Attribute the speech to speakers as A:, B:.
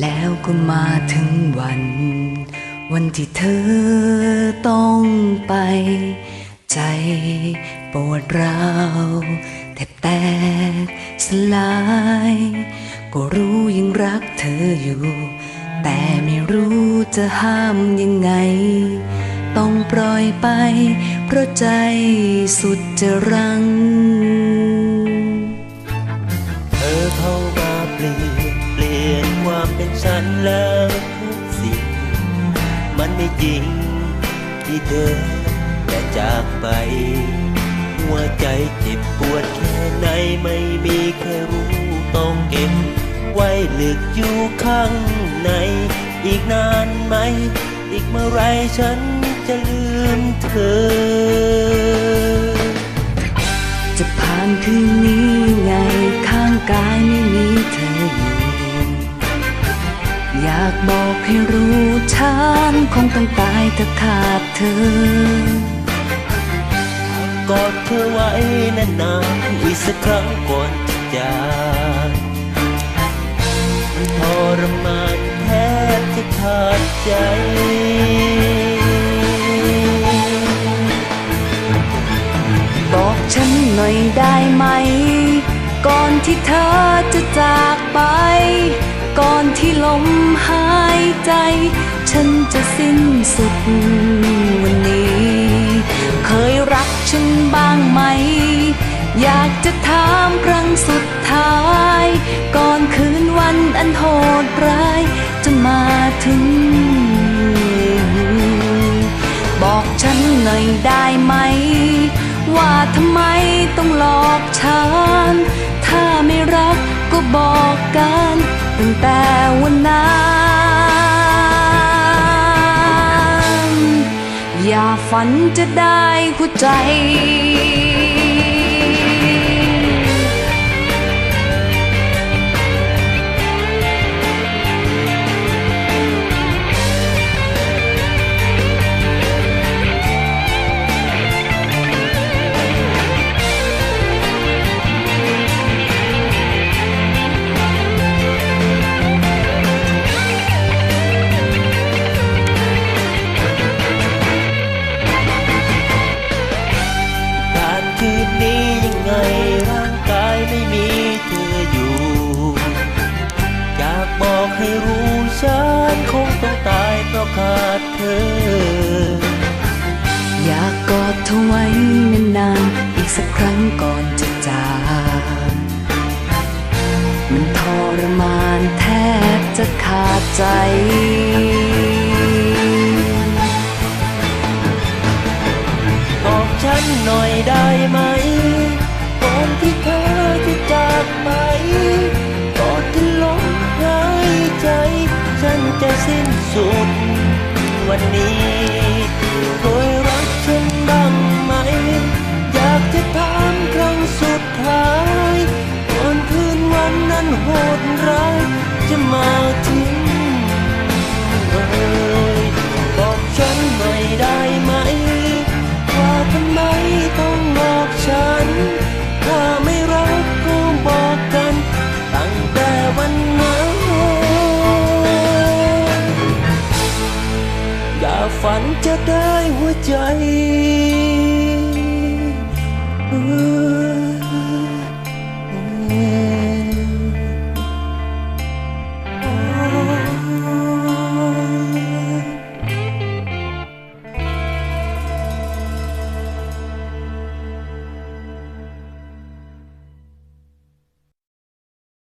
A: แล้วก็มาถึงวัน วันที่เธอต้องไป ใจปวดร้าวแทบแตกสลาย ก็รู้ยังรักเธออยู่ แต่ไม่รู้จะห้ามยังไง ต้องปล่อยไป เพราะใจสุดจะรัง
B: ไม่จริง ที่เธอจะจากไป หัวใจเจ็บปวดแค่ไหนไม่มีแค่รู้ต้องเก็บ ไว้ลึกอยู่ข้างใน อีกนานไหม อีกเมื่อไรฉันจะลืมเธอ
A: จะผ่านคืนนี้ อยากบอกให้รู้ฉันคงต้องตายถ้าขาดเธอ
B: กอดเธอไว้นานๆอีกสักครั้งก่อนจะจากมันทรมานแทบจะขาดใจ
A: บอกฉันหน่อยได้ไหม ก่อนที่เธอจะจากไป ก่อนที่ลมหายใจ ฉันจะสิ้นสุดวันนี้ เคยรักฉันบ้างไหม อยากจะถามครั้งสุดท้าย ก่อนคืนวันอันโหดร้าย จะมาถึง บอกฉันหน่อยได้ไหม ว่าทำไมต้องหลอกฉัน ถ้าไม่รักก็บอกกัน ตั้งแต่วันนั้นอย่าฝันจะได้หัวใจ
B: ให้รู้ฉันคงต้องตายเพราะขาดเธอ
A: อยากกอดเธอไว้นานๆอีกสักครั้งก่อนจะจากมันทรมานแทบจะขาดใจ
B: บอกฉันหน่อยได้ไหมก่อนที่เธอจะจากไป สิ้นสุดวันนี้ ฝันจะได้หัวใจ